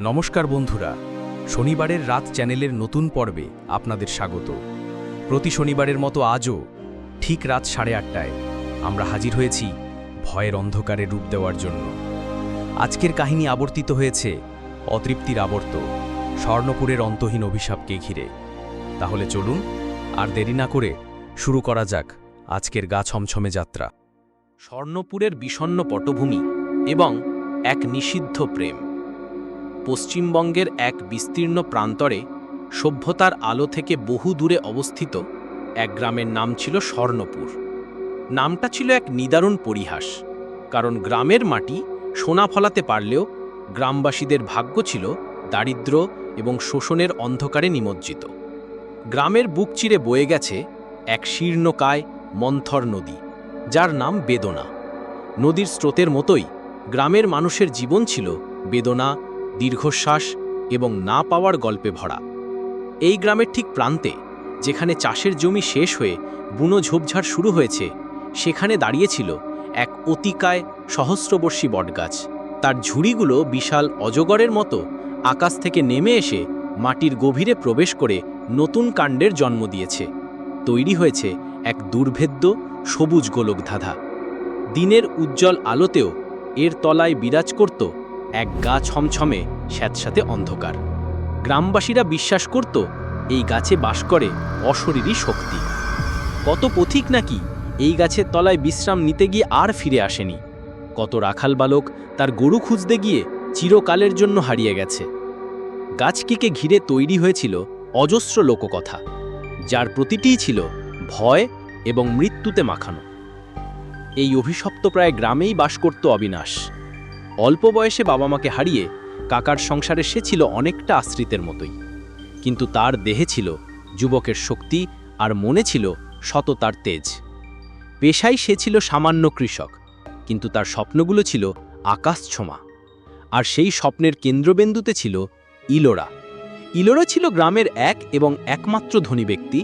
নমস্কার বন্ধুরা, শনিবারের রাত চ্যানেলের নতুন পর্বে আপনাদের স্বাগত। প্রতি শনিবারের মতো আজও ঠিক রাত সাড়ে আটটায় আমরা হাজির হয়েছি ভয়ের অন্ধকারে রূপ দেওয়ার জন্য। আজকের কাহিনী আবর্তিত হয়েছে অতৃপ্তির আবর্ত, স্বর্ণপুরের অন্তহীন অভিশাপকে ঘিরে। তাহলে চলুন আর দেরি না করে শুরু করা যাক আজকের গা ছমছমে যাত্রা। স্বর্ণপুরের বিষণ্ন পটভূমি এবং এক নিষিদ্ধ প্রেম। পশ্চিমবঙ্গের এক বিস্তীর্ণ প্রান্তরে সভ্যতার আলো থেকে বহু দূরে অবস্থিত এক গ্রামের নাম ছিল স্বর্ণপুর। নামটা ছিল এক নিদারুণ পরিহাস, কারণ গ্রামের মাটি সোনা ফলাতে পারলেও গ্রামবাসীদের ভাগ্য ছিল দারিদ্র এবং শোষণের অন্ধকারে নিমজ্জিত। গ্রামের বুক চিরে বয়ে গেছে এক শীর্ণকায় মন্থর নদী, যার নাম বেদনা। নদীর স্রোতের মতোই গ্রামের মানুষের জীবন ছিল বেদনা দীর্ঘশ্বাস এবং না পাওয়ার গল্পে ভরা। এই গ্রামের ঠিক প্রান্তে, যেখানে চাষের জমি শেষ হয়ে বুনো ঝোপঝাড় শুরু হয়েছে, সেখানে দাঁড়িয়েছিল এক অতিকায় সহস্রবর্ষী বটগাছ। তার ঝুড়িগুলো বিশাল অজগরের মতো আকাশ থেকে নেমে এসে মাটির গভীরে প্রবেশ করে নতুন কাণ্ডের জন্ম দিয়েছে। তৈরি হয়েছে এক দুর্ভেদ্য সবুজ গোলক ধাঁধা দিনের উজ্জ্বল আলোতেও এর তলায় বিরাজ করত এক গা ছমছমে, স্যাঁতস্যাঁতে অন্ধকার। গ্রামবাসীরা বিশ্বাস করত, এই গাছে বাস করে অশরীরী শক্তি। কত পথিক নাকি এই গাছের তলায় বিশ্রাম নিতে গিয়ে আর ফিরে আসেনি। কত রাখাল বালক তার গরু খুঁজতে গিয়ে চিরকালের জন্য হারিয়ে গেছে। গাছটিকে ঘিরে তৈরি হয়েছিল অজস্র লোককথা, যার প্রতিটিই ছিল ভয় এবং মৃত্যুতে মাখানো। এই অভিশপ্ত প্রায় গ্রামেই বাস করত অবিনাশ। অল্প বয়সে বাবা মাকে হারিয়ে কাকার সংসারে সে ছিল অনেকটা আশ্রিতের মতোই। কিন্তু তার দেহে ছিল যুবকের শক্তি আর মনে ছিল সততার তেজ। পেশায় সে ছিল সামান্য কৃষক, কিন্তু তার স্বপ্নগুলো ছিল আকাশ ছোঁয়া আর সেই স্বপ্নের কেন্দ্রবিন্দুতে ছিল ইলোরা। ইলোরা ছিল গ্রামের এক এবং একমাত্র ধনী ব্যক্তি,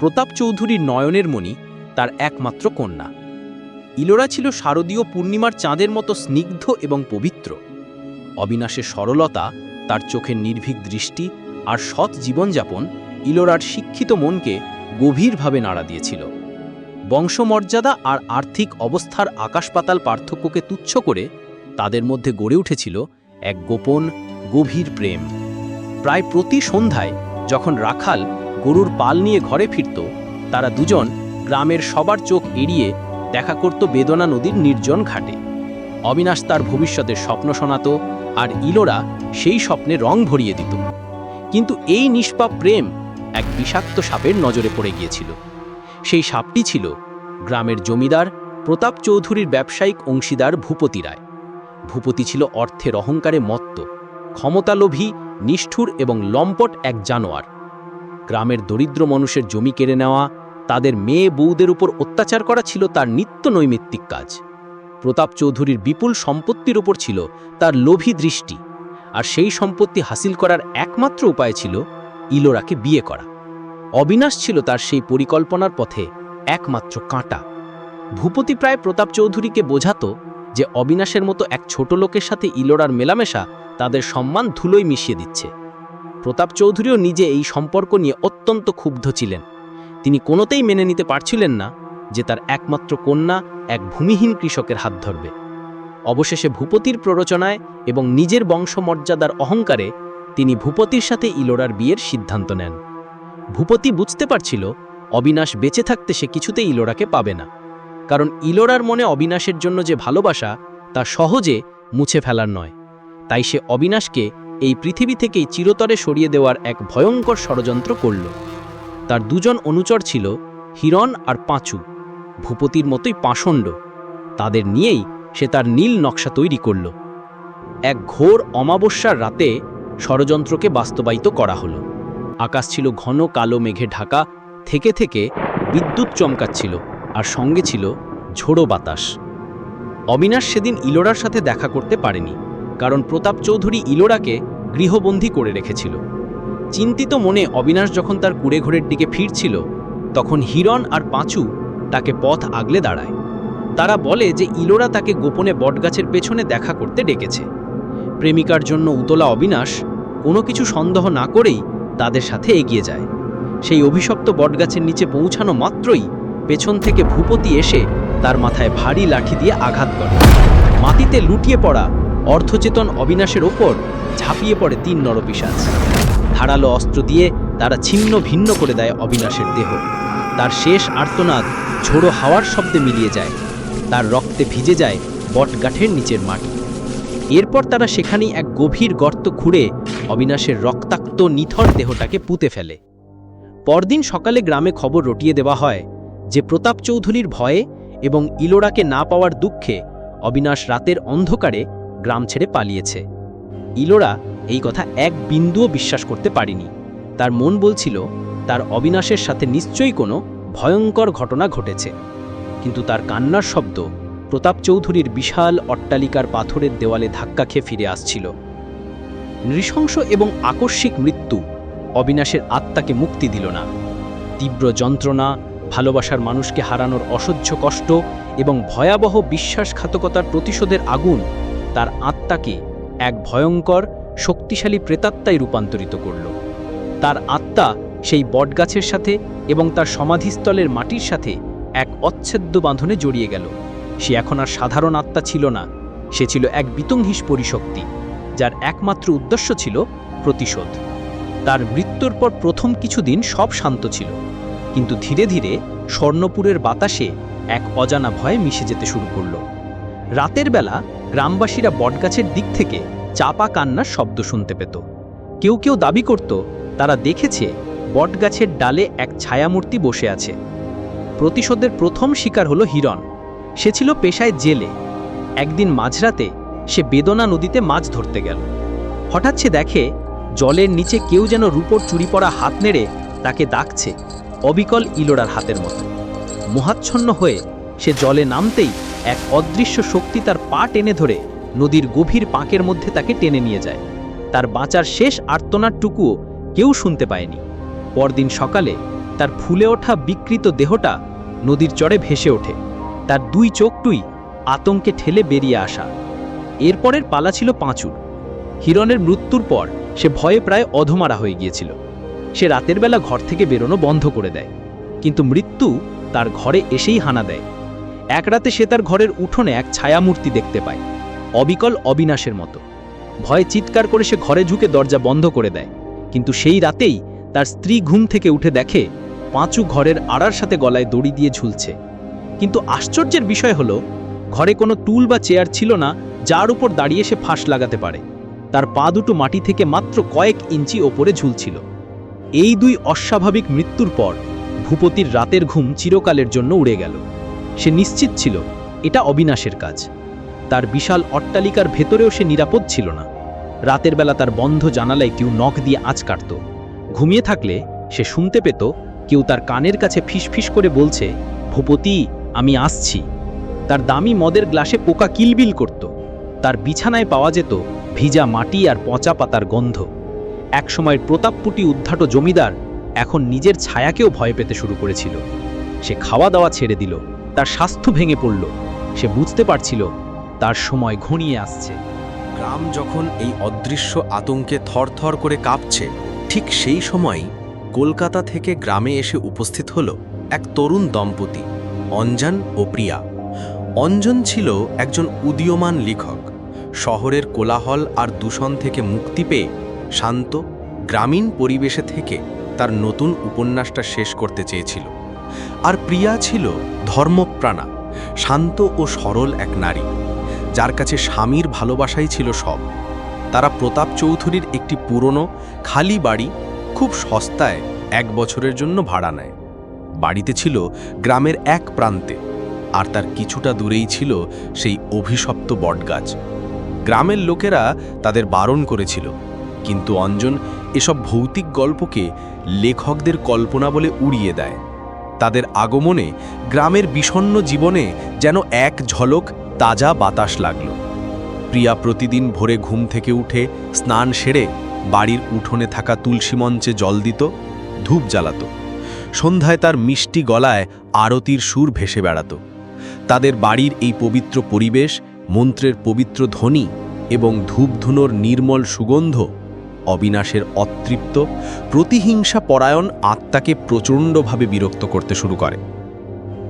প্রতাপ চৌধুরীর নয়নের মণি, তার একমাত্র কন্যা। ইলোরা ছিল শারদীয় পূর্ণিমার চাঁদের মতো স্নিগ্ধ এবং পবিত্র। অবিনাশের সরলতা, তার চোখের নির্ভীক দৃষ্টি আর সৎ জীবনযাপন ইলোরার শিক্ষিত মনকে গভীরভাবে নাড়া দিয়েছিল। বংশমর্যাদা আর আর্থিক অবস্থার আকাশপাতাল পার্থক্যকে তুচ্ছ করে তাদের মধ্যে গড়ে উঠেছিল এক গোপন, গভীর প্রেম। প্রায় প্রতি সন্ধ্যায় যখন রাখাল গরুর পাল নিয়ে ঘরে ফিরত, তারা দুজন গ্রামের সবার চোখ এড়িয়ে দেখা করত বেদনা নদীর নির্জন ঘাটে। অবিনাশ তার ভবিষ্যতের স্বপ্ন শোনাত আর ইলোরা সেই স্বপ্নে রং ভরিয়ে দিত। কিন্তু এই নিষ্পাপ প্রেম এক বিষাক্ত সাপের নজরে পড়ে গিয়েছিল। সেই সাপটি ছিল গ্রামের জমিদার প্রতাপ চৌধুরীর ব্যবসায়িক অংশীদার ভূপতি রায়। ভূপতি ছিল অর্থের অহংকারে মত্ত, ক্ষমতালোভী, নিষ্ঠুর এবং লম্পট এক জানোয়ার। গ্রামের দরিদ্র মানুষের জমি কেড়ে নেওয়া তাদের মেয়ে বউদের উপর অত্যাচার করা ছিল তার নিত্য নৈমিত্তিক কাজ। প্রতাপ চৌধুরীর বিপুল সম্পত্তির উপর ছিল তার লোভী দৃষ্টি, আর সেই সম্পত্তি হাসিল করার একমাত্র উপায় ছিল ইলোরাকে বিয়ে করা। অবিনাশ ছিল তার সেই পরিকল্পনার পথে একমাত্র কাঁটা। ভূপতি প্রায় প্রতাপ চৌধুরীকে বোঝাত যে অবিনাশের মতো এক ছোট লোকের সাথে ইলোরার মেলামেশা তাদের সম্মান ধুলোই মিশিয়ে দিচ্ছে। প্রতাপ চৌধুরীও নিজে এই সম্পর্ক নিয়ে অত্যন্ত ক্ষুব্ধ ছিলেন। তিনি কোনোতেই মেনে নিতে পারছিলেন না যে তার একমাত্র কন্যা এক ভূমিহীন কৃষকের হাত ধরবে। অবশেষে ভূপতির প্ররোচনায় এবং নিজের বংশমর্যাদার অহংকারে তিনি ভূপতির সাথে ইলোরার বিয়ের সিদ্ধান্ত নেন। ভূপতি বুঝতে পারছিল অবিনাশ বেঁচে থাকতে সে কিছুতে ইলোরাকে পাবে না। কারণ ইলোরার মনে অবিনাশের জন্য যে ভালোবাসা, তা সহজে মুছে ফেলার নয়। তাই সে অবিনাশকে এই পৃথিবী থেকেই চিরতরে সরিয়ে দেওয়ার এক ভয়ঙ্কর ষড়যন্ত্র করল। তার দুজন অনুচর ছিল হিরণ আর পাঁচু, ভূপতির মতোই পাষণ্ড। তাদের নিয়েই সে তার নীল নকশা তৈরি করল। এক ঘোর অমাবস্যার রাতে ষড়যন্ত্রকে বাস্তবায়িত করা হলো। আকাশ ছিল ঘন কালো মেঘে ঢাকা, থেকে থেকে বিদ্যুৎ চমকাচ্ছিল আর সঙ্গে ছিল ঝোড়ো বাতাস। অবিনাশ সেদিন ইলোরার সাথে দেখা করতে পারেনি, কারণ প্রতাপ চৌধুরী ইলোরাকে গৃহবন্দী করে রেখেছিল। চিন্তিত মনে অবিনাশ যখন তার কুড়েঘরের দিকে ফিরছিল, তখন হিরণ আর পাঁচু তাকে পথ আগলে দাঁড়ায়। তারা বলে যে ইলোরা তাকে গোপনে বটগাছের পেছনে দেখা করতে ডেকেছে। প্রেমিকার জন্য উতলা অবিনাশ কোনো কিছু সন্দেহ না করেই তাদের সাথে এগিয়ে যায়। সেই অভিশপ্ত বটগাছের নিচে পৌঁছানো মাত্রই পেছন থেকে ভূপতি এসে তার মাথায় ভারী লাঠি দিয়ে আঘাত করে। মাটিতে লুটিয়ে পড়া অর্ধচেতন অবিনাশের ওপর ঝাঁপিয়ে পড়ে তিন নরপিশাচ। ধারালো অস্ত্র দিয়ে তারা ছিন্ন ভিন্ন করে দেয় অবিনাশের দেহ। তার শেষ আর্তনাদ ঝোড়ো হাওয়ার শব্দে মিলিয়ে যায়। তার রক্তে ভিজে যায় বটগাঠের নিচের মাটি। এরপর তারা সেখানেই এক গভীর গর্ত খুঁড়ে অবিনাশের রক্তাক্ত নিথর দেহটাকে পুঁতে ফেলে। পরদিন সকালে গ্রামে খবর রটিয়ে দেওয়া হয় যে প্রতাপ চৌধুরীর ভয়ে এবং ইলোরাকে না পাওয়ার দুঃখে অবিনাশ রাতের অন্ধকারে গ্রাম ছেড়ে পালিয়েছে। ইলোরা এই কথা এক বিন্দুও বিশ্বাস করতে পারিনি। তার মন বলছিল, তার অবিনাশের সাথে নিশ্চয়ই কোনো ভয়ঙ্কর ঘটনা ঘটেছে। কিন্তু তার কান্নার শব্দ প্রতাপ চৌধুরীর বিশাল অট্টালিকার পাথরের দেওয়ালে ধাক্কা খেয়ে ফিরে আসছিল। নৃশংস এবং আকস্মিক মৃত্যু অবিনাশের আত্মাকে মুক্তি দিল না। তীব্র যন্ত্রণা, ভালোবাসার মানুষকে হারানোর অসহ্য কষ্ট এবং ভয়াবহ বিশ্বাসঘাতকতার প্রতিশোধের আগুন তার আত্মাকে এক ভয়ঙ্কর শক্তিশালী প্রেতাত্মায় রূপান্তরিত করল। তার আত্মা সেই বটগাছের সাথে এবং তার সমাধিস্থলের মাটির সাথে এক অচ্ছেদ্য বাঁধনে জড়িয়ে গেল। সে এখন আর সাধারণ আত্মা ছিল না। সে ছিল এক বিতংহিস পরিশক্তি, যার একমাত্র উদ্দেশ্য ছিল প্রতিশোধ। তার মৃত্যুর পর প্রথম কিছুদিন সব শান্ত ছিল, কিন্তু ধীরে ধীরে স্বর্ণপুরের বাতাসে এক অজানা ভয়ে মিশে যেতে শুরু করল। রাতের বেলা গ্রামবাসীরা বটগাছের দিক থেকে চাপা কান্নার শব্দ শুনতে পেত। কেউ কেউ দাবি করত, তারা দেখেছে বটগাছের ডালে এক ছায়ামূর্তি বসে আছে। প্রতিশোধের প্রথম শিকার হলো হিরণ। সে ছিল পেশায় জেলে। একদিন মাঝরাতে সে বেদনা নদীতে মাছ ধরতে গেল। হঠাৎ সে দেখে জলের নিচে কেউ যেন রূপর চুরি পড়া হাত নেড়ে তাকে ডাকছে অবিকল ইলোরার হাতের মতো। মোহাচ্ছন্ন হয়ে সে জলে নামতেই এক অদৃশ্য শক্তি তার পা টেনে ধরে নদীর গভীর পাঁকের মধ্যে তাকে টেনে নিয়ে যায়। তার বাঁচার শেষ আর্তনাটুকুও কেউ শুনতে পায়নি। পরদিন সকালে তার ফুলে ওঠা বিকৃত দেহটা নদীর চড়ে ভেসে ওঠে। তার দুই চোখটুই আতঙ্কে ঠেলে বেরিয়ে আসা। এরপরের পালা ছিল পাঁচুর। হিরণের মৃত্যুর পর সে ভয়ে প্রায় অধমারা হয়ে গিয়েছিল। সে রাতের বেলা ঘর থেকে বেরোনো বন্ধ করে দেয়। কিন্তু মৃত্যু তার ঘরে এসেই হানা দেয়। এক রাতে সে তার ঘরের উঠোনে এক ছায়ামূর্তি দেখতে পায়। অবিকল অবিনাশের মতো। ভয়ে চিৎকার করে সে ঘরে ঝুঁকে দরজা বন্ধ করে দেয়। কিন্তু সেই রাতেই তার স্ত্রী ঘুম থেকে উঠে দেখে পাঁচু ঘরের আড়ার সাথে গলায় দড়ি দিয়ে ঝুলছে। কিন্তু আশ্চর্যের বিষয় হলো, ঘরে কোনো টুল বা চেয়ার ছিল না যার উপর দাঁড়িয়ে সে ফাঁস লাগাতে পারে। তার পা দুটো মাটি থেকে মাত্র কয়েক ইঞ্চি ওপরে ঝুলছিল। এই দুই অস্বাভাবিক মৃত্যুর পর ভূপতির রাতের ঘুম চিরকালের জন্য উড়ে গেল। সে নিশ্চিত ছিল, এটা অবিনাশের কাজ। তার বিশাল অট্টালিকার ভেতরেও সে নিরাপদ ছিল না। রাতের বেলা তার বন্ধ জানালায় কেউ নখ দিয়ে আঁচ কাটত। ঘুমিয়ে থাকলে সে শুনতে পেত, কেউ তার কানের কাছে ফিসফিস করে বলছে, ভূপতি, আমি আসছি। তার দামি মদের গ্লাসে পোকা কিলবিল করত। তার বিছানায় পাওয়া যেত ভিজা মাটি আর পচা পাতার গন্ধ। একসময়ের প্রতাপপুটি উদ্ধাট জমিদার এখন নিজের ছায়াকেও ভয় পেতে শুরু করেছিল। সে খাওয়া দাওয়া ছেড়ে দিল, তার স্বাস্থ্য ভেঙে পড়ল। সে বুঝতে পারছিল তার সময় ঘনিয়ে আসছে। গ্রাম যখন এই অদৃশ্য আতঙ্কে থরথর করে কাঁপছে, ঠিক সেই সময় কলকাতা থেকে গ্রামে এসে উপস্থিত হল এক তরুণ দম্পতি, অঞ্জন ও প্রিয়া। অঞ্জন ছিল একজন উদীয়মান লেখক। শহরের কোলাহল আর দূষণ থেকে মুক্তি পেয়ে শান্ত, গ্রামীণ পরিবেশে থেকে তার নতুন উপন্যাসটা শেষ করতে চেয়েছিল। আর প্রিয়া ছিল ধর্মপ্রাণা, শান্ত ও সরল এক নারী। যার কাছে স্বামীর ভালোবাসাই ছিল সব। তারা প্রতাপ চৌধুরীর একটি পুরনো, খালি বাড়ি খুব সস্তায় এক বছরের জন্য ভাড়া নেয়। বাড়িতে ছিল গ্রামের এক প্রান্তে, আর তার কিছুটা দূরেই ছিল সেই অভিশপ্ত বটগাছ। গ্রামের লোকেরা তাদের বারণ করেছিল, কিন্তু অঞ্জন এসব ভৌতিক গল্পকে লেখকদের কল্পনা বলে উড়িয়ে দেয়। তাদের আগমনে গ্রামের বিষণ্ণ জীবনে যেন এক ঝলক তাজা বাতাস লাগল। প্রিয়া প্রতিদিন ভোরে ঘুম থেকে উঠে স্নান সেরে বাড়ির উঠোনে থাকা তুলসী মঞ্চে জল দিত, ধূপ জ্বালাত। সন্ধ্যায় তার মিষ্টি গলায় আরতির সুর ভেসে বেড়াত। তাদের বাড়ির এই পবিত্র পরিবেশ, মন্ত্রের পবিত্র ধ্বনি এবং ধূপধুনোর নির্মল সুগন্ধ, অবিনাশের অতৃপ্ত প্রতিহিংসা পরায়ণ আত্মাকে প্রচণ্ডভাবে বিরক্ত করতে শুরু করে।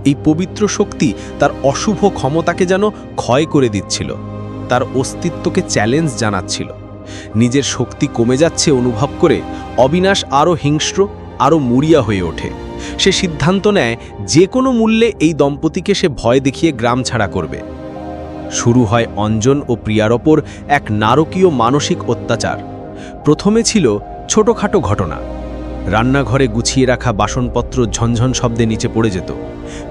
এই পবিত্র শক্তি তার অশুভ ক্ষমতাকে যেন ক্ষয় করে দিচ্ছিল, তার অস্তিত্বকে চ্যালেঞ্জ জানাচ্ছিল। নিজের শক্তি কমে যাচ্ছে অনুভব করে অবিনাশ আরও হিংস্র, আরও মুড়িয়া হয়ে ওঠে। সে সিদ্ধান্ত নেয়, যে কোনো মূল্যে এই দম্পতিকে সে ভয় দেখিয়ে গ্রাম ছাড়া করবে। শুরু হয় অঞ্জন ও প্রিয়ার ওপর এক নারকীয় মানসিক অত্যাচার। প্রথমে ছিল ছোটখাটো ঘটনা রান্নাঘরে গুছিয়ে রাখা বাসনপত্র ঝনঝন শব্দে নিচে পড়ে যেত।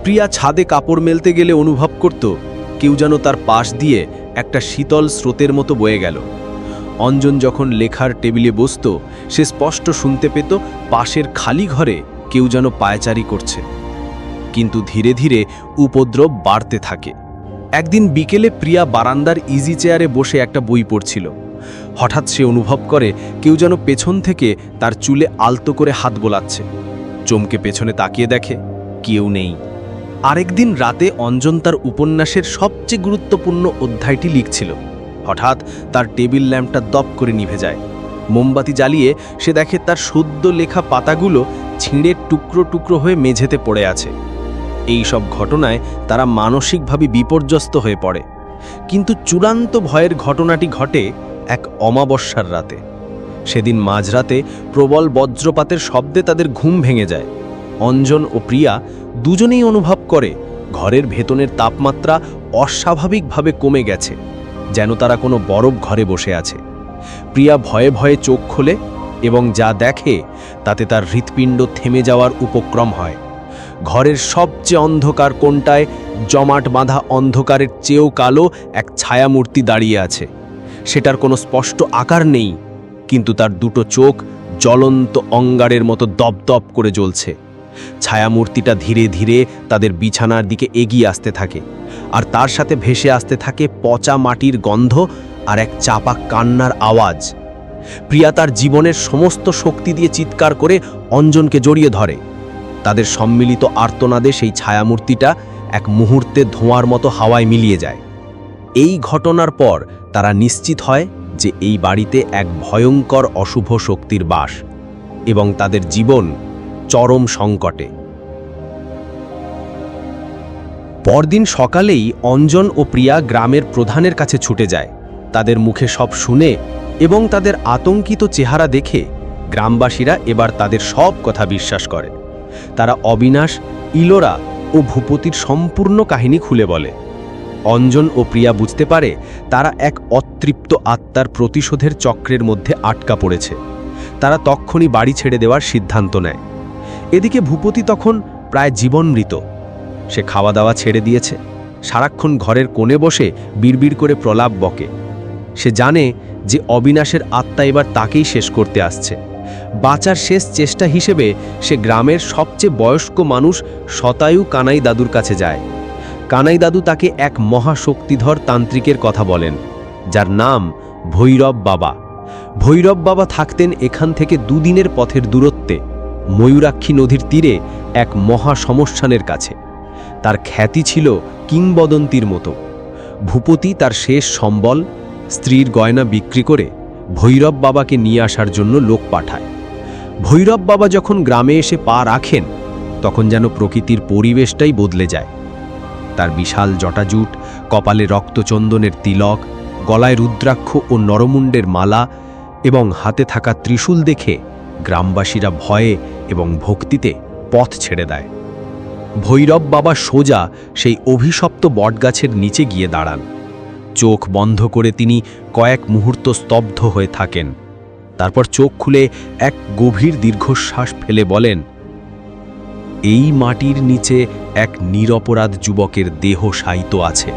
প্রিয়া ছাদে কাপড় মেলতে গেলে অনুভব করত, কেউ যেন তার পাশ দিয়ে একটা শীতল স্রোতের মতো বয়ে গেল। অঞ্জন যখন লেখার টেবিলে বসত, সে স্পষ্ট শুনতে পেত, পাশের খালি ঘরে কেউ যেন পায়চারি করছে। কিন্তু ধীরে ধীরে উপদ্রব বাড়তে থাকে। একদিন বিকেলে প্রিয়া বারান্দার ইজি চেয়ারে বসে একটা বই পড়ছিল। হঠাৎ সে অনুভব করে কেউ যেন পেছন থেকে তার চুলে আলতো করে হাত বোলাচ্ছে। চমকে পেছনে তাকিয়ে দেখে কেউ নেই। আরেকদিন রাতে অঞ্জন তার উপন্যাসের সবচেয়ে গুরুত্বপূর্ণ অধ্যায়টি লিখছিল। হঠাৎ তার টেবিল ল্যাম্পটা দপ করে নিভে যায়। মোমবাতি জ্বালিয়ে সে দেখে তার সদ্য লেখা পাতাগুলো ছিঁড়ে টুকরো টুকরো হয়ে মেঝেতে পড়ে আছে। এই সব ঘটনায় তারা মানসিকভাবে বিপর্যস্ত হয়ে পড়ে। কিন্তু চূড়ান্ত ভয়ের ঘটনাটি ঘটে এক অমাবস্যার রাতে। সেদিন মাঝরাতে প্রবল বজ্রপাতের শব্দে তাদের ঘুম ভেঙে যায়। অঞ্জন ও প্রিয়া দুজনেই অনুভব করে, ঘরের ভেতনের তাপমাত্রা অস্বাভাবিকভাবে কমে গেছে, যেন তারা কোনো বরফ ঘরে বসে আছে। প্রিয়া ভয়ে ভয়ে চোখ খোলে এবং যা দেখে তাতে তার হৃৎপিণ্ড থেমে যাওয়ার উপক্রম হয়। ঘরের সবচেয়ে অন্ধকার কোনটায় জমাট বাঁধা অন্ধকারের চেয়েও কালো এক ছায়ামূর্তি দাঁড়িয়ে আছে। সেটার কোনো স্পষ্ট আকার নেই, কিন্তু তার দুটো চোখ জ্বলন্ত অঙ্গারের মতো দপদপ করে জ্বলছে। ছায়ামূর্তিটা ধীরে ধীরে তাদের বিছানার দিকে এগিয়ে আসতে থাকে, আর তার সাথে ভেসে আসতে থাকে পচা মাটির গন্ধ আর এক চাপা কান্নার আওয়াজ। প্রিয়া তার জীবনের সমস্ত শক্তি দিয়ে চিৎকার করে অঞ্জনকে জড়িয়ে ধরে। তাদের সম্মিলিত আর্তনাদে সেই ছায়ামূর্তিটা এক মুহূর্তে ধোঁয়ার মতো হাওয়ায় মিলিয়ে যায়। এই ঘটনার পর তারা নিশ্চিত হয় যে এই বাড়িতে এক ভয়ঙ্কর অশুভ শক্তির বাস এবং তাদের জীবন চরম সংকটে। পরদিন সকালেই অঞ্জন ও প্রিয়া গ্রামের প্রধানের কাছে ছুটে যায়। তাদের মুখে সব শুনে এবং তাদের আতঙ্কিত চেহারা দেখে গ্রামবাসীরা এবার তাদের সব কথা বিশ্বাস করে। তারা অবিনাশ, ইলোরা ও ভূপতির সম্পূর্ণ কাহিনী খুলে বলে। অঞ্জন ও প্রিয়া বুঝতে পারে তারা এক অতৃপ্ত আত্মার প্রতিশোধের চক্রের মধ্যে আটকা পড়েছে। তারা তক্ষণই বাড়ি ছেড়ে দেওয়ার সিদ্ধান্ত নেয়। এদিকে ভূপতি তখন প্রায় জীবনমৃত। সে খাওয়া দাওয়া ছেড়ে দিয়েছে। সারাক্ষণ ঘরের কোণে বসে বিড়বিড় করে প্রলাপ বকে। সে জানে যে অবিনাশের আত্মা এবার তাকেই শেষ করতে আসছে। বাঁচার শেষ চেষ্টা হিসেবে সে গ্রামের সবচেয়ে বয়স্ক মানুষ শতায়ু কানাই দাদুর কাছে যায়। কানাই দাদু তাকে এক মহাশক্তিধর তান্ত্রিকের কথা বলেন, যার নাম ভৈরব বাবা। ভৈরব বাবা থাকতেন এখান থেকে দুদিনের পথের দূরত্বে, ময়ূরাক্ষী নদীর তীরে এক মহা সমস্যানের কাছে। তার খ্যাতি ছিল কিংবদন্তির মতো। ভূপতি তার শেষ সম্বল, স্ত্রীর গয়না বিক্রি করে ভৈরব বাবাকে নিয়ে আসার জন্য লোক পাঠায়। ভৈরব বাবা যখন গ্রামে এসে পা রাখেন, তখন যেন প্রকৃতির পরিবেশটাই বদলে যায়। তার বিশাল জটাজুট, কপালে রক্তচন্দনের তিলক, গলায় রুদ্রাক্ষ ও নরমুণ্ডের মালা এবং হাতে থাকা ত্রিশূল দেখে গ্রামবাসীরা ভয়ে এবং ভক্তিতে পথ ছেড়ে দেয়। ভৈরব বাবা সোজা সেই অভিশপ্ত বটগাছের নিচে গিয়ে দাঁড়ান। চোখ বন্ধ করে তিনি কয়েক মুহূর্ত স্তব্ধ হয়ে থাকেন। তারপর চোখ খুলে এক গভীর দীর্ঘশ্বাস ফেলে বলেন এই মাটির নিচে এক নিরপরাধ যুবকের দেহ শায়িত আছে।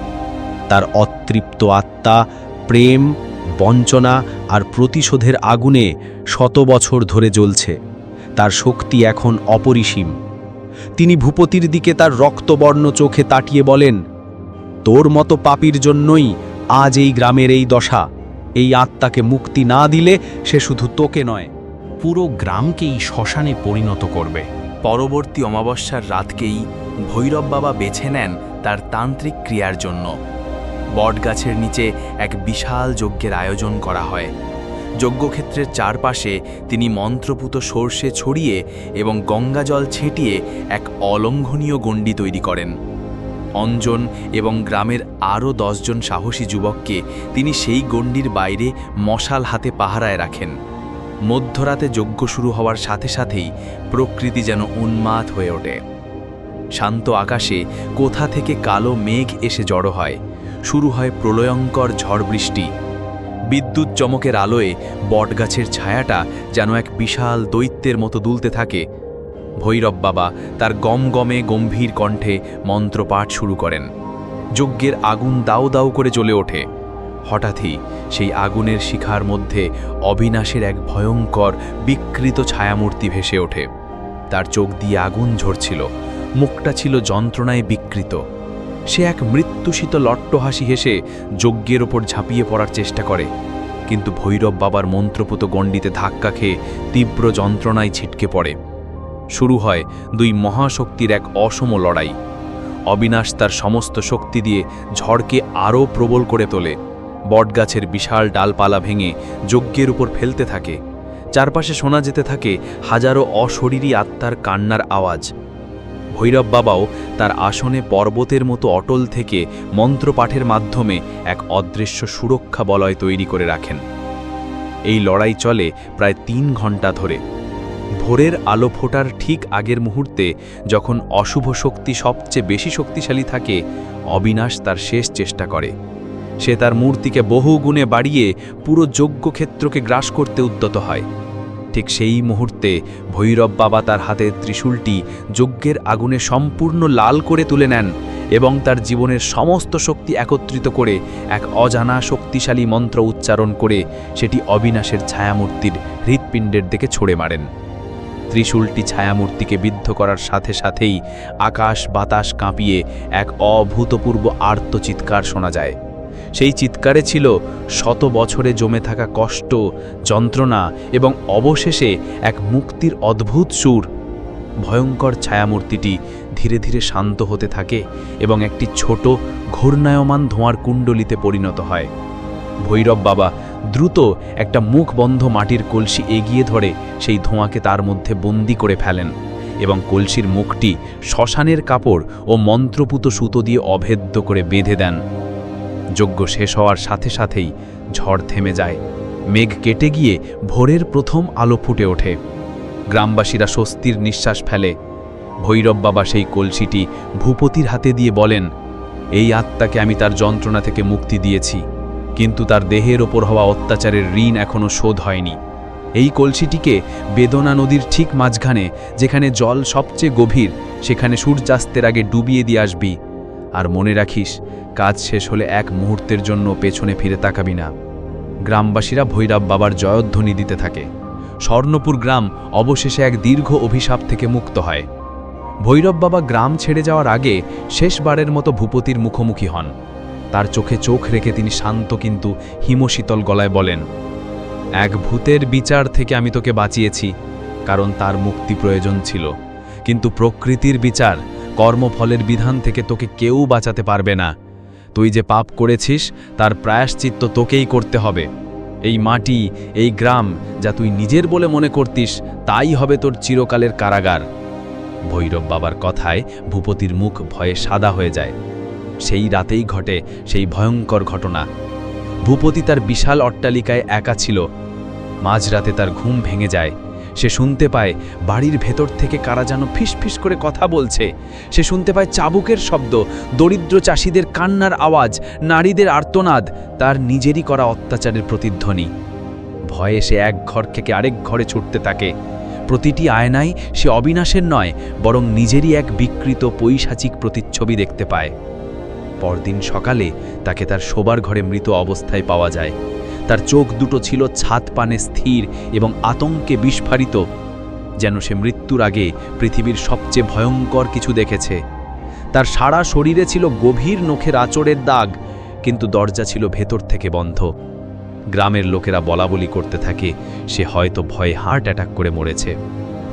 তার অতৃপ্ত আত্মা, প্রেম, বঞ্চনা আর প্রতিশোধের আগুনে শত বছর ধরে জ্বলছে। তার শক্তি এখন অপরিসীম। তিনি ভূপতির দিকে তার রক্তবর্ণ চোখে তাটিয়ে বলেন, তোর মতো পাপির জন্যই আজ এই গ্রামের এই দশা। এই আত্মাকে মুক্তি না দিলে সে শুধু তোকে নয়, পুরো গ্রামকেই শ্মশানে পরিণত করবে। পরবর্তী অমাবস্যার রাতকেই ভৈরব বাবা বেছে নেন তার তান্ত্রিক ক্রিয়ার জন্য। বটগাছের নিচে এক বিশাল যজ্ঞের আয়োজন করা হয়। যজ্ঞক্ষেত্রের চারপাশে তিনি মন্ত্রপুত সর্ষে ছড়িয়ে এবং গঙ্গাজল ছেটিয়ে এক অলঙ্ঘনীয় গণ্ডি তৈরি করেন। অঞ্জন এবং গ্রামের আরও দশজন সাহসী যুবককে তিনি সেই গণ্ডির বাইরে মশাল হাতে পাহারায় রাখেন। মধ্যরাতে যজ্ঞ শুরু হওয়ার সাথে সাথেই প্রকৃতি যেন উন্মাদ হয়ে ওঠে। শান্ত আকাশে কোথা থেকে কালো মেঘ এসে জড়ো হয়, শুরু হয় প্রলয়ঙ্কর ঝড় বৃষ্টি। বিদ্যুৎ চমকের আলোয় বটগাছের ছায়াটা যেন এক বিশাল দৈত্যের মতো দুলতে থাকে। ভৈরব বাবা তার গমগমে গম্ভীর কণ্ঠে মন্ত্রপাঠ শুরু করেন। যজ্ঞের আগুন দাউ দাউ করে জ্বলে ওঠে। হঠাৎই সেই আগুনের শিখার মধ্যে অবিনাশের এক ভয়ঙ্কর, বিকৃত ছায়ামূর্তি ভেসে ওঠে। তার চোখ দিয়ে আগুন ঝরছিল। মুখটা ছিল যন্ত্রণায় বিকৃত। সে এক মৃত্যুশীত লট্টহাসি হেসে যজ্ঞের ওপর ঝাঁপিয়ে পড়ার চেষ্টা করে। কিন্তু ভৈরব বাবার মন্ত্রপুত গণ্ডিতে ধাক্কা খেয়ে তীব্র যন্ত্রণায় ছিটকে পড়ে। শুরু হয় দুই মহাশক্তির এক অসম লড়াই। অবিনাশ তার সমস্ত শক্তি দিয়ে ঝড়কে আরও প্রবল করে তোলে। বটগাছের বিশাল ডালপালা ভেঙে যজ্ঞের উপর ফেলতে থাকে। চারপাশে শোনা যেতে থাকে হাজারো অশরীরী আত্মার কান্নার আওয়াজ। ভৈরব বাবাও তার আসনে পর্বতের মতো অটল থেকে মন্ত্রপাঠের মাধ্যমে এক অদৃশ্য সুরক্ষা বলয় তৈরি করে রাখেন। এই লড়াই চলে প্রায় তিন ঘণ্টা ধরে। ভোরের আলো ফোটার ঠিক আগের মুহূর্তে যখন অশুভ শক্তি সবচেয়ে বেশি শক্তিশালী থাকে, অবিনাশ তার শেষ চেষ্টা করে। সে তার মূর্তিকে বহু গুণে বাড়িয়ে পুরো যজ্ঞক্ষেত্রকে গ্রাস করতে উদ্যত হয়। ঠিক সেই মুহূর্তে ভৈরব বাবা তার হাতের ত্রিশূলটি যজ্ঞের আগুনে সম্পূর্ণ লাল করে তুলে নেন এবং তার জীবনের সমস্ত শক্তি একত্রিত করে এক অজানা শক্তিশালী মন্ত্র উচ্চারণ করে সেটি অবিনাশের ছায়ামূর্তির হৃৎপিণ্ডের দিকে ছড়ে মারেন। ত্রিশূলটি ছায়ামূর্তিকে বিদ্ধ করার সাথে সাথেই আকাশ বাতাস কাঁপিয়ে এক অভূতপূর্ব আর্তচিৎকার শোনা যায়। সেই চিৎকারে ছিল শত বছরে জমে থাকা কষ্ট, যন্ত্রণা এবং অবশেষে এক মুক্তির অদ্ভুত সুর। ভয়ঙ্কর ছায়ামূর্তিটি ধীরে ধীরে শান্ত হতে থাকে এবং একটি ছোট, ঘূর্ণায়মান ধোঁয়ার কুণ্ডলিতে পরিণত হয়। ভৈরব বাবা দ্রুত একটা মুখ বন্ধ মাটির কলসি এগিয়ে ধরে সেই ধোঁয়াকে তার মধ্যে বন্দি করে ফেলেন এবং কলসির মুখটি শ্মশানের কাপড় ও মন্ত্রপুত সুতো দিয়ে অভেদ্য করে বেঁধে দেন। যজ্ঞ শেষ হওয়ার সাথে সাথেই ঝড় থেমে যায়। মেঘ কেটে গিয়ে ভোরের প্রথম আলো ফুটে ওঠে। গ্রামবাসীরা স্বস্তির নিঃশ্বাস ফেলে। ভৈরব বাবা সেই কলসিটি ভূপতির হাতে দিয়ে বলেন, এই আত্মাকে আমি তার যন্ত্রণা থেকে মুক্তি দিয়েছি, কিন্তু তার দেহের ওপর হওয়া অত্যাচারের ঋণ এখনও শোধ হয়নি। এই কলসিটিকে বেদনা নদীর ঠিক মাঝখানে, যেখানে জল সবচেয়ে গভীর, সেখানে সূর্যাস্তের আগে ডুবিয়ে দিয়ে আসবি। আর মনে রাখিস, কাজ শেষ হলে এক মুহূর্তের জন্য পেছনে ফিরে তাকাবি না। গ্রামবাসীরা ভৈরব বাবার জয়ধ্বনি দিতে থাকে। স্বর্ণপুর গ্রাম অবশেষে এক দীর্ঘ অভিশাপ থেকে মুক্ত হয়। ভৈরব বাবা গ্রাম ছেড়ে যাওয়ার আগে শেষবারের মতো ভূপতির মুখোমুখি হন। তার চোখে চোখ রেখে তিনি শান্ত কিন্তু হিমশীতল গলায় বলেন, এক ভূতের বিচার থেকে আমি তোকে বাঁচিয়েছি, কারণ তার মুক্তি প্রয়োজন ছিল। কিন্তু প্রকৃতির বিচার কর্মফলের বিধান থেকে তোকে কেউ বাঁচাতে পারবে না। তুই যে পাপ করেছিস, তার প্রায়শ্চিত্ত তোকেই করতে হবে। এই মাটি, এই গ্রাম, যা তুই নিজের বলে মনে করতিস, তাই হবে তোর চিরকালের কারাগার। ভৈরব বাবার কথায় ভূপতির মুখ ভয়ে সাদা হয়ে যায়। সেই রাতেই ঘটে সেই ভয়ঙ্কর ঘটনা। ভূপতি তার বিশাল অট্টালিকায় একা ছিল। মাঝরাতে তার ঘুম ভেঙে যায়। সে শুনতে পায় বাড়ির ভেতর থেকে কারা যেন ফিসফিস করে কথা বলছে। সে শুনতে পায় চাবুকের শব্দ, দরিদ্র চাষিদের কান্নার আওয়াজ, নারীদের আর্তনাদ, তার নিজেরই করা অত্যাচারের প্রতিধ্বনি। ভয়ে সে এক ঘর থেকে আরেক ঘরে ছুটতে থাকে। প্রতিটি আয়নায় সে অবিনাশের নয়, বরং নিজেরই এক বিকৃত পৈশাচিক প্রতিচ্ছবি দেখতে পায়। পরদিন সকালে তাকে তার শোবার ঘরে মৃত অবস্থায় পাওয়া যায়। তার চোখ দুটো ছিল ছাদ পানে স্থির এবং আতঙ্কে বিস্ফারিত, যেন সে মৃত্যুর আগে পৃথিবীর সবচেয়ে ভয়ঙ্কর কিছু দেখেছে। তার সারা শরীরে ছিল গভীর নখের আচরের দাগ, কিন্তু দরজা ছিল ভেতর থেকে বন্ধ। গ্রামের লোকেরা বলাবলি করতে থাকে, সে হয়তো ভয়ে হার্ট অ্যাটাক করে মরেছে।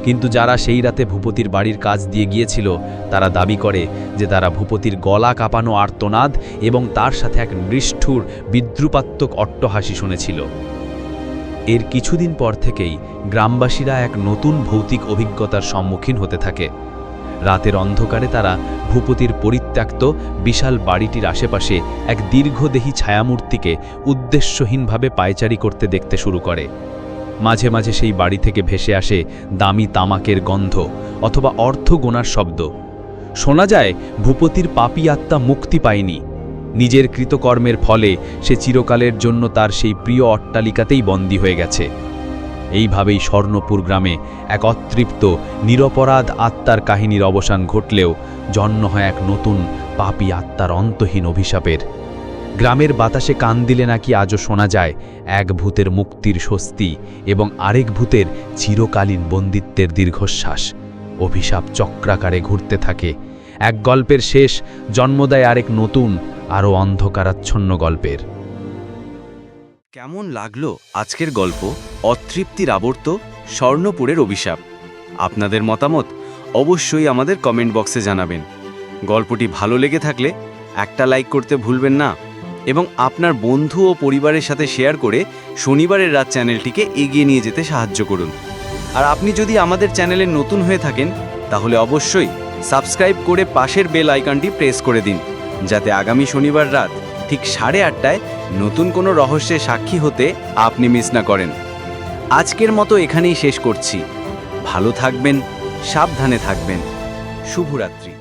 কিন্তু যারা সেই রাতে ভূপতির বাড়ির কাজ দিয়ে গিয়েছিল, তারা দাবি করে যে তারা ভূপতির গলা কাঁপানো আর্তনাদ এবং তার সাথে এক নিষ্ঠুর, বিদ্রুপাত্মক অট্টহাসি শুনেছিল। এর কিছুদিন পর থেকেই গ্রামবাসীরা এক নতুন ভৌতিক অভিজ্ঞতার সম্মুখীন হতে থাকে। রাতের অন্ধকারে তারা ভূপতির পরিত্যক্ত, বিশাল বাড়িটির আশেপাশে এক দীর্ঘদেহী ছায়ামূর্তিকে উদ্দেশ্যহীনভাবে পায়চারি করতে দেখতে শুরু করে। মাঝে মাঝে সেই বাড়ি থেকে ভেসে আসে দামি তামাকের গন্ধ অথবা অর্থ গোনার শব্দ। শোনা যায়, ভূপতির পাপী আত্মা মুক্তি পায়নি। নিজের কৃতকর্মের ফলে সে চিরকালের জন্য তার সেই প্রিয় অট্টালিকাতেই বন্দী হয়ে গেছে। এইভাবেই স্বর্ণপুর গ্রামে এক অতৃপ্ত, নিরপরাধ আত্মার কাহিনীর অবসান ঘটলেও জন্ম হয় এক নতুন পাপী আত্মার অন্তহীন অভিশাপের। গ্রামের বাতাসে কান দিলে নাকি আজও শোনা যায় এক ভূতের মুক্তির স্বস্তি এবং আরেক ভূতের চিরকালীন বন্দিত্বের দীর্ঘশ্বাস। অভিশাপ চক্রাকারে ঘুরতে থাকে। এক গল্পের শেষ, জন্ম দেয় আরেক নতুন, আরও অন্ধকারাচ্ছন্ন গল্পের। কেমন লাগল আজকের গল্প? অতৃপ্তির আবর্ত, স্বর্ণপুরের অভিশাপ। আপনাদের মতামত অবশ্যই আমাদের কমেন্ট বক্সে জানাবেন। গল্পটি ভালো লেগে থাকলে একটা লাইক করতে ভুলবেন না। এবং আপনার বন্ধু ও পরিবারের সাথে শেয়ার করে শনিবারের রাত চ্যানেলটিকে এগিয়ে নিয়ে যেতে সাহায্য করুন। আর আপনি যদি আমাদের চ্যানেলে নতুন হয়ে থাকেন, তাহলে অবশ্যই সাবস্ক্রাইব করে পাশের বেল আইকনটি প্রেস করে দিন, যাতে আগামী শনিবার রাত ঠিক সাড়ে আটটায় নতুন কোনো রহস্যের সাক্ষী হতে আপনি মিস না করেন। আজকের মতো এখানেই শেষ করছি। ভালো থাকবেন, সাবধানে থাকবেন। শুভরাত্রি।